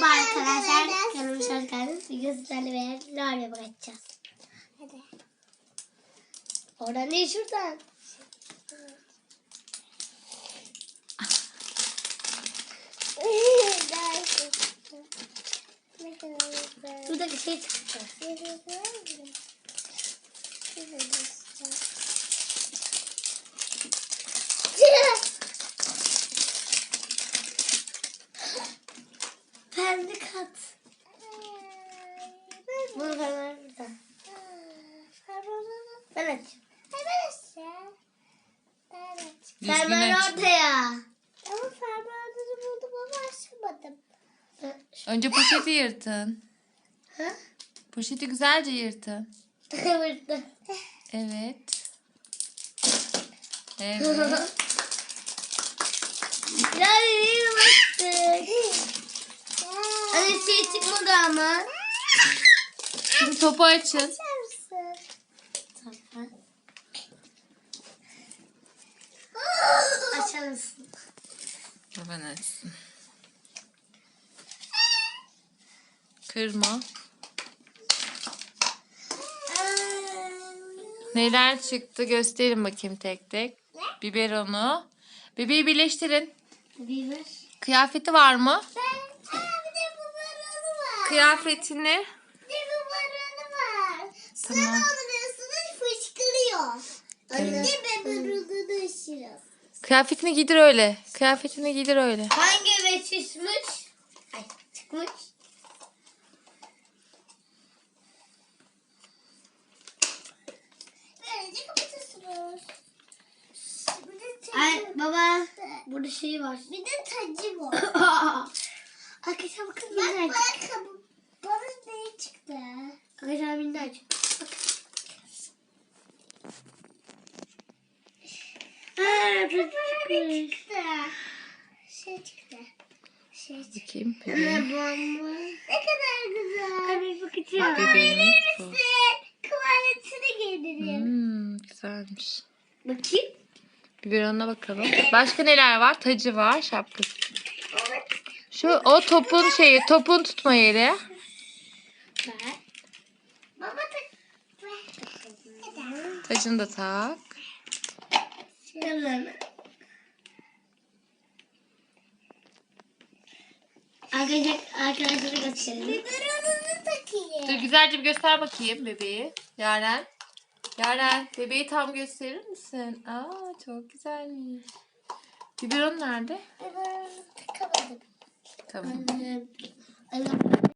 Merhaba arkadaşlar. Kanalıma hoş geldiniz. Bugün sizlerle beraber Larya bakacağız. Hadi. Oradan değil şuradan. Burada bir şey çıktı. Pembe kat. Bunu ben burada. Ben açayım. Düzgün Fermuar aç. ortaya. Ama fermuarları buldum ama açamadım. Önce poşeti yırtın. Ha? Poşeti güzelce yırtın. Burada. Evet. Evet. Larya Hani şey çıkmadı ama. Şimdi topu açın. Açar mısın? Ben açsın. Kırma. Neler çıktı gösterin bakayım tek tek. Biberonu. Bebeği birleştirin. Biber. Kıyafeti var mı? Ben, Kıyafetini. Baronu var. Tamam. Sen alıyorsunuz fışkırıyor. De baronu ışırız. Kıyafetini giydir öyle. Kıyafetini giydir öyle. Hangi ve çıkmış? Ay çıkmış. Böylece kapatırsınız. Bir de tacı Ay baba burada şey var. Bir de tacı var. Arkadaşlar bakın Bak minnacık. bak bana ne çıktı? Arkadaşlar minnacık. Bu çıkmış. çıktı. Şey çıktı. Şey çıktı. Bakayım Ne bebeğin. bomba? Ne kadar güzel. Hadi bakacağım. Bebeğin. bu. Kıvaletini giydireyim. Hmm, güzelmiş. Bakayım. Biberonuna bakalım. Başka neler var? Tacı var, şapkası. Şu o topun şeyi, topun tutma yeri. Bak. Baba da... Neden? Tacını da tak. Tamam. Arkadaşlar arkadaşlara gösterelim. Biberonunu takayım. Dur güzelce bir göster bakayım bebeği. Yaren. Yaren, bebeği tam gösterir misin? Aa, çok güzelmiş. Biberon nerede? Biberonunu takamadım. Tamam. Anne,